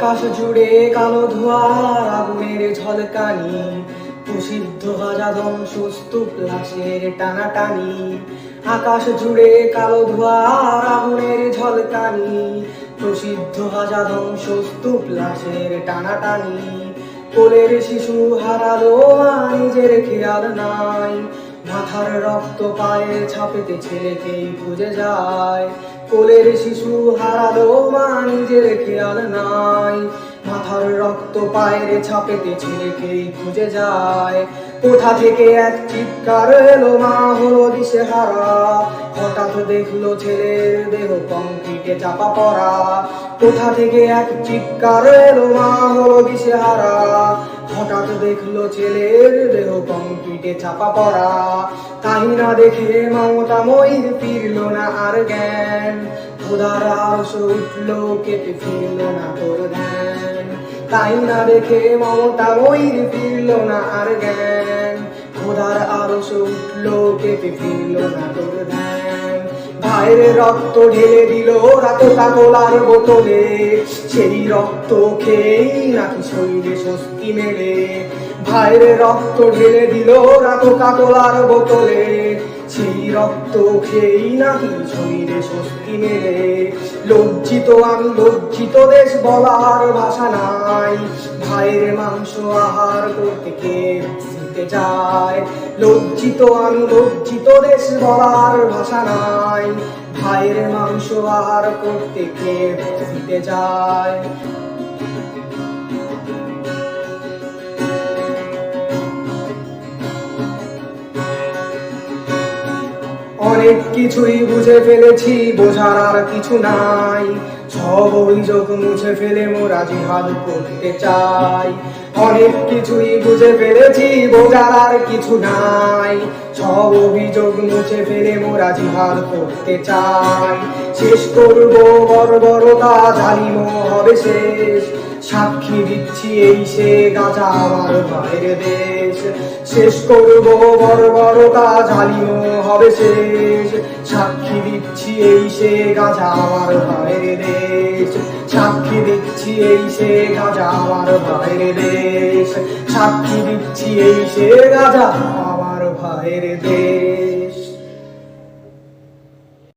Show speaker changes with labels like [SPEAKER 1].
[SPEAKER 1] আকাশ জুড়ে কালো ধোয়ার আগুনের ঝলকানি, প্রসিদ্ধ ভাজা ধ্বংস স্তূপ লাশের টানাটানি। আকাশ জুড়ে কালো ধোয়ার আগুনের ঝলকানি, প্রসিদ্ধ ভাজা ধ্বংস স্তূপ লাশের টানাটানি। কোলের শিশু হারালো নিজের খেয়াল নাই। মাথার রক্ত পায়ে ছাপেতে ছেলেকেই খুঁজে যায়। কোলের শিশু হারালো মা নিজের খেয়াল নাই। মাথার রক্ত পায়ের ছাপেতে ছেলেকেই খুঁজে যায়। কোথা থেকে এক চিৎকার এলো মা হলো দিশে হারা হঠাৎ দেখল ছেলের দেহ কংক্রিটে চাপা পড়া। কোথা থেকে এক চিৎকার এলো মা হলো দিশে হারা হঠাৎ দেখল ছেলের দেহ কংক্রিটে চাপা পড়া। তাই না দেখে মমতা ময়ূর ফিরল না আর জ্ঞান। খোদার আরশ উঠল কেঁপে ফিরল না তোর ধ্যান। তাই না দেখে মমতা ময়ূর ফিরল না আর জ্ঞান। খোদার আরশ উঠল কেঁপে ফিরল না তোর ধ্যান। ভাইয়ের রক্ত ঢেলে দিল, রাত কাকলার বোতলে। সেই রক্ত খেয়েই নাকি শরীরে স্বস্তি মেলে। ভাইয়ের রক্ত ঢেলে দিল, রাত কাকলার বোতলে। সেই রক্ত খেয়েই নাকি শরীরে স্বস্তি মেলে। লজ্জিত আমি লজ্জিত দেশ বলার ভাষা নাই। ভাইয়ের মাংস আহার করতে কে দিতে যায় লজ্জিত আমি লজ্জিত দেশ বলার ভাষা নাই। ভাইয়ের মাংস আহার করতে কে দিতে যায় অনেক কিছুই বুঝে ফেলেছি, বোঝার আর কিছু নাই। সব অভিযোগ মুছে ফেলে মোরা জিহাদ করতে চাই। অনেক কিছুই বুঝে ফেলেছি, বোঝার আর কিছু নাই। সব অভিযোগ মুছে ফেলে মোরা জিহাদ করতে চাই। শেষ করব বর্বরতা জালিম হবে শেষ। সাক্ষী দিচ্ছি এই সে গাজা আমার ভাইয়ের দেশ। শেষ করব বর্বরতা জালিম হবে শেষ। সে গাজা আমার ভাইয়ের দেশ। সাক্ষী দিচ্ছি এই সে গাজা আমার ভাইয়ের দেশ। সাক্ষী দিচ্ছি এই সে গাজা আমার ভাইয়ের দেশ।